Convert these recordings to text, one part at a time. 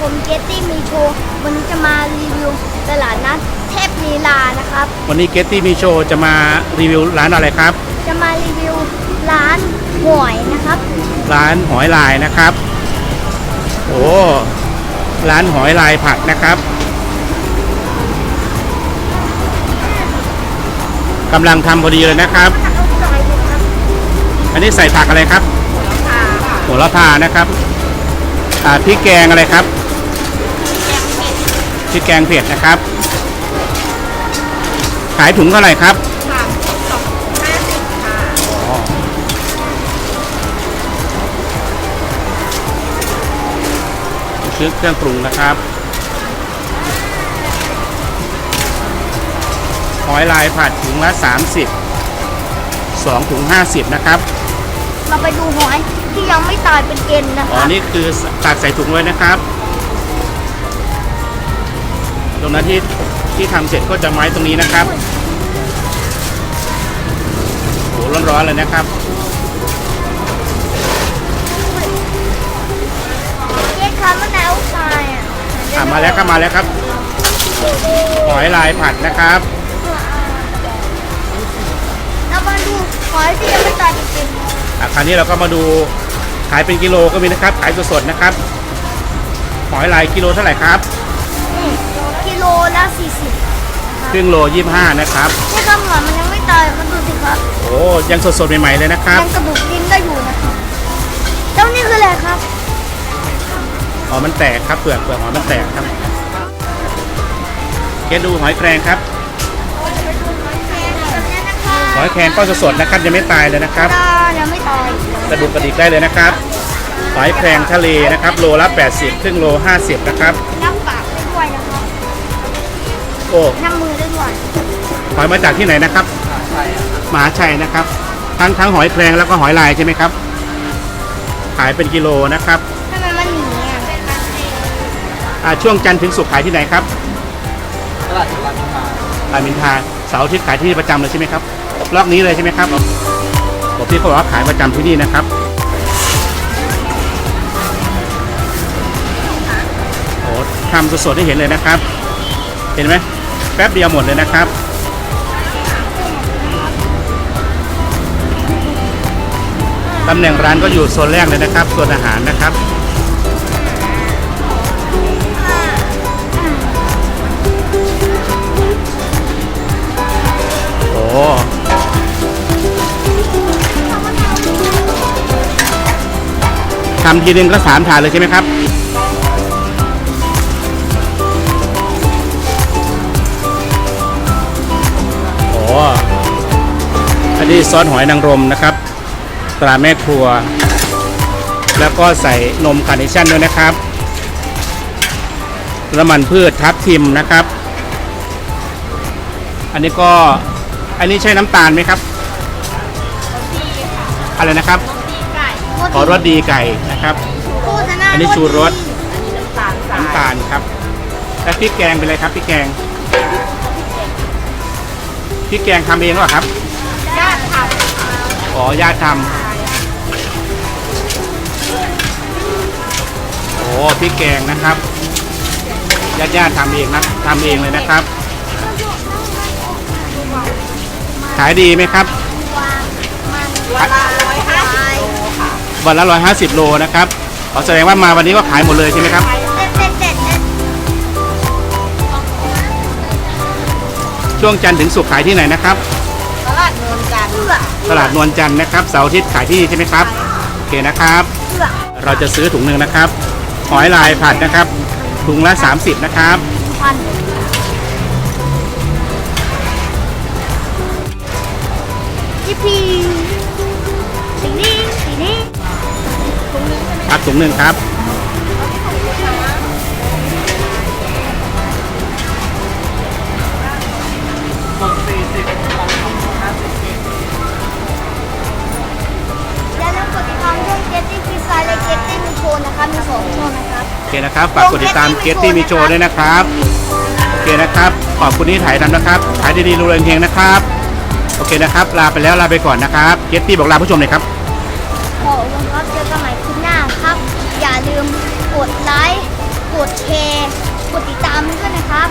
ผมเกตตี้มีโชว์วันนี้จะมารีวิวตลาดนัดเทพลีลานะครับ วันนี้เกตตี้มีโชว์จะมารีวิวร้านอะไรครับ จะมารีวิวร้านหวยนะครับ ร้านหอยลายนะครับ โอ้ร้านหอยลายผัดนะครับกำลังทำพอดีเลยนะครับ อันนี้ใส่ผักอะไรครับโหระพานะครับอ่าพริกแกงอะไรครับ พริกแกงเผ็ดนะครับ ขายถุงเท่าไหร่ครับอ๋อซื้อเครื่องปรุงนะครับหอยลายผัดถุงละ30 2ถุง50 นะครับ เราไปดูหอยที่ยังไม่ตายเป็นเกณฑ์นะคอ๋อรับนี่คือตักใส่ถุงไว้นะครับ ตรงนั้นที่ที่ทำเสร็จก็จะไม้ตรงนี้นะครับโหร้อนๆเลยนะครับเจ๊คะมะนาวตายอะอะมาแล้วครับมาแล้วครับหอยลายผัดนะครับ เรามาดูหอยที่ยังไม่ตายเป็นเกณฑ์อะคราวนี้เราก็มาดูขายเป็นกิโลก็มีนะครับ ขายสดๆนะครับ หอยลายกิโลเท่าไหร่ครับนี่กิ โลละ40ครึ่งโล25นะครับ นี่ครับหอยมันยังไม่ตายมันดูสิครับโอ้ยังสดๆใหม่ๆเลยนะครับยังกระดูกดิ้นได้อยู่นะครับเจ้านี่คืออะไรครับอ๋อมันแตกครับเปลือกเปลือกหอยมันแตกครับเกดูหอยแครงครับ หอยแครงก็สดๆนะครับยังไม่ตายเลยนะครับยังไม่ตายกระดูกกระดิกได้เลยนะครับ หอยแครงทะเลนะครับ โลละ80ครึ่งโล50นะครับ โอ้น้ำมือได้ด้วยหอยมาจากที่ไหนนะครับมหาชัยนะครับ ทั้งทั้งหอยแครงแล้วก็หอยลายใช่ไหมครับ ขายเป็นกิโลนะครับทำไมมันหนีอะอ่าช่วงจันทร์ถึงศุกร์ขายที่ไหนครับตลาดรามอินทรารามอินทราเสาร์อาทิตย์ขายที่นี่ประจำเลยใช่ไหมครับรอบนี้เลยใช่ไหมครับผมพี่เขาบอกว่าขายประจำที่นี่นะครับโอ้ทำสดๆให้เห็นเลยนะครับ เห็นไหมแป๊บเดียวหมดเลยนะครับ ตำแหน่งร้านก็อยู่โซนแรกเลยนะครับโซนอาหารนะครับโอ้ทำทีนึงก็สามถาดเลยใช่ไหมครับ อันนี้ซอสหอยนางรมนะครับ ตราแม่ครัว แล้วก็ใส่นมคาร์เนชั่นด้วยนะครับน้ำมันพืชทับทิมนะครับ อันนี้ก็อันนี้ใช้น้ำตาลไหมครับอะไรนะครับ ขอรสดีไก่นะครับโฆษณาอันนี้ชูรสน้ำตาลสายน้ำตาลครับแล้วพริกแกงเป็นอะไรครับพริกแกงพริกแกงทำเองหรือเปล่าครับญาติท ขอญาติทำโอ้พริกแกงนะครับญาติญาติทำเองนะทำเองเลยนะครับ ขายดีไหมครับวันละร้อยห้าสิบโลค่ะวันละร้อโลนะครับขอแสดงว่ามาวันนี้ก็ขายหมดเลยใช่ไหมครับช่วงจันทร์ถึงศุกร์ขายที่ไหนนะครับ ตลาดนวลจันทร์เพื่อตลาดนวลจันทร์นะครับเสาร์อาทิตย์ขายที่นี่ใช่ไหมครับโอเคนะครับเพื่อเราจะซื้อถุงหนึ่งนะครับหอยลายผัดนะครับถุงละ 30 นะครับ พันจีพีสีนี้สีนี้ตรงนี้ใช่ไหมครับถุงหนึ่งครับ ว์นะครับมีสองช่องนะครับโอเคนะครับฝากกดติดตามเกตตี้มีโชว์ด้วยนะครับโอเคนะครับขอบคุณที่ถ่ายทำนะครับขายดีๆรูเรงเฮงนะครับโอเคนะครับ ลาไปแล้วลาไปก่อนนะครับเกตตี้บอกลาผู้ชมหน่อยครับขอบคุณครับเจอกันใหม่คลิปหน้าครับ อย่าลืมกดไลค์กดแชร์กดติดตามด้วยนะครับ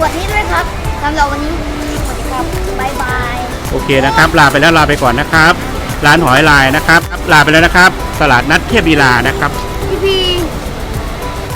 กดนี้ด้วยครับสำหรับวันนี้สวัสดีครับบ๊ายบายโอเคนะครับ ลาไปแล้วลาไปก่อนนะครับ ร้านหอยลายนะครับ ลาไปแล้วนะครับ ตลาดนัดเทียบอีลานะครับ พี่พี